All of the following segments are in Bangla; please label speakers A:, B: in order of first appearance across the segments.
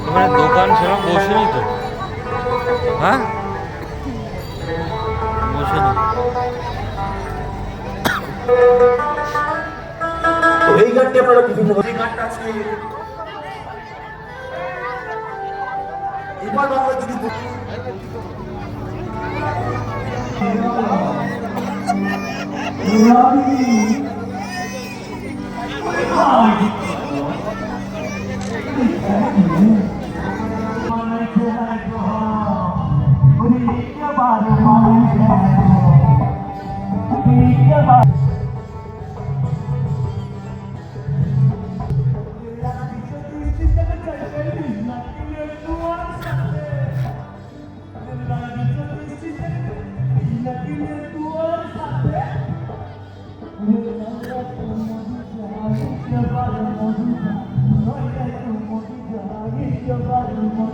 A: ওখানে দোকান সেরকম বসেনি তো? হ্যাঁ? বসেনি।
B: এই গানটি আপনারা বিভিন্ন এই গানটা আজকে এবার বাংলা যদি Thank. Robbie. your body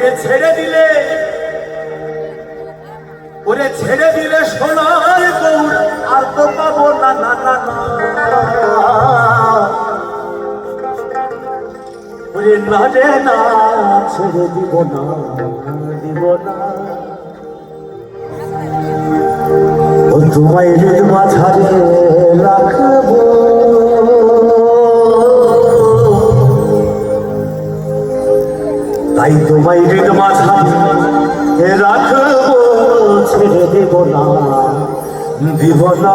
B: ওরে ছেড়ে দিলে, ওরে ছেড়ে দিলে সোনার গৌর, আর তো পাবো না না না ওরে না রে না, ছেড়ে দিব না দিব না। তোমায় মাঝারে রাখব তাই তোমায় হৃদ মাঝা রাখব ছেড়ে দেব না। দিব না।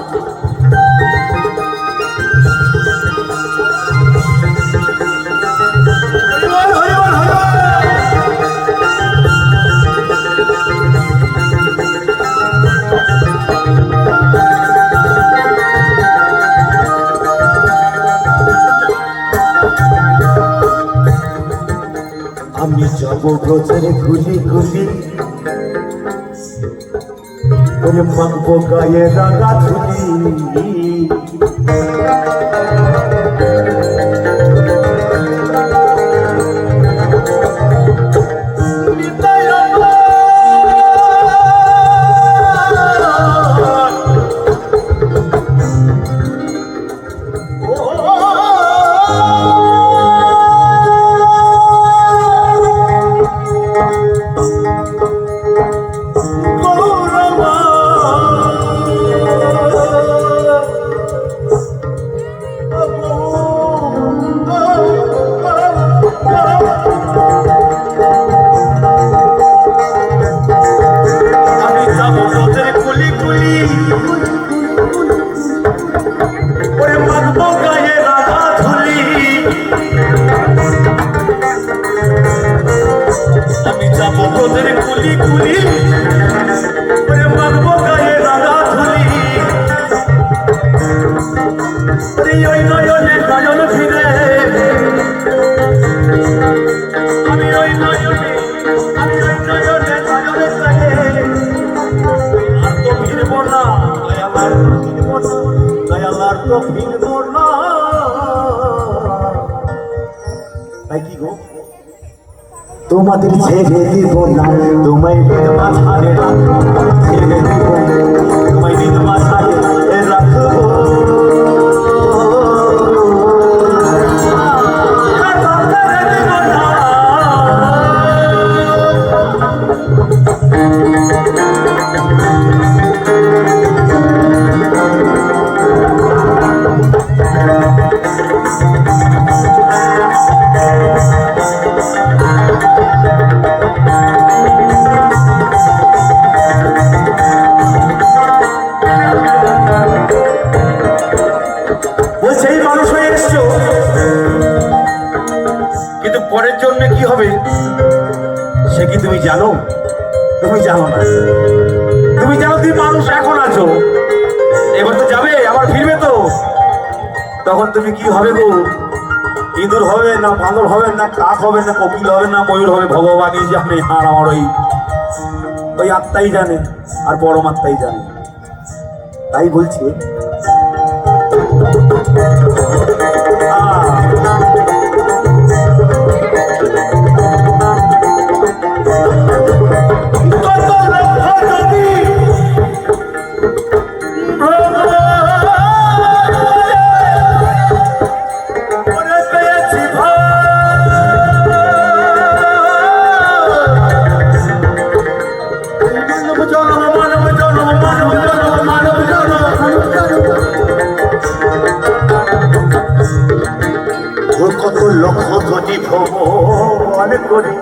B: বাবু গোচরে খুশি খুশি। করে গায়ে রাগা ছুটি। you. তোমাদের ছেড়ে দিব না। তোমায় দিন মাঝারে তখন তুমি কি হবে গো? ইঁদুর হবে না বাঁদর হবে না কাক হবে না কপিল হবে না ময়ূর হবে, ভগবানই জানে আর আমার ওই ওই আত্মাই জানে আর পরমাত্মাই জানে। তাই বলছে। কত লক্ষ কোটি ভগবান করে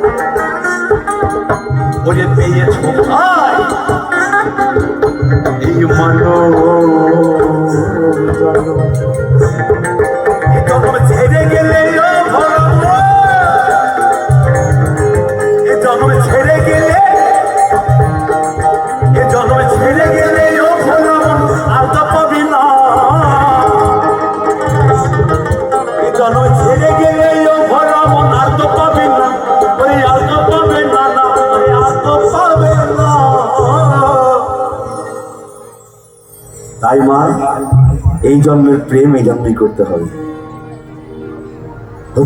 B: ওরে পেয়েছ ভাই এই মানব এ তাই মা, এই জন্মের প্রেম এই জন্মই করতে হবে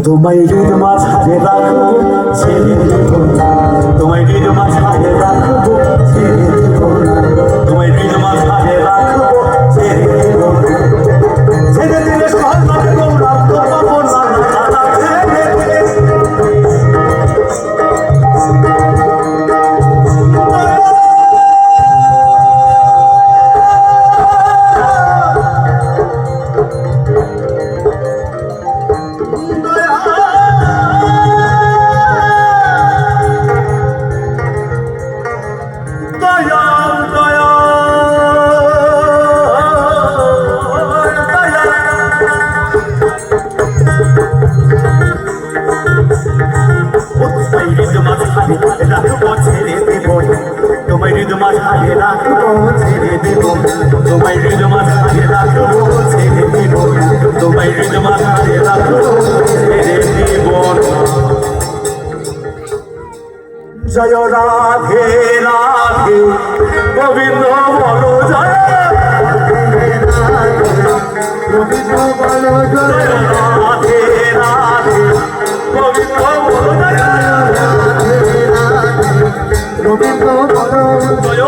B: তোমায় হৃদ মাঝারে রাখব, ছেড়ে দেব না। তোমায় হৃদ মাছ হাতে ছেড়ে না। তোমায় হৃদ মাছ হাতে ছেড়ে দেব জয় রাধে রাধে, গোবিন্দ বলো জয়। রাধে রাধে, গোবিন্দ বলো
C: জয়। রাধে
B: রাধে গোবিন্দ বলো জয়।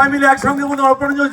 C: সবাই মিলে একসঙ্গে মধ্যে অর্পণ জয়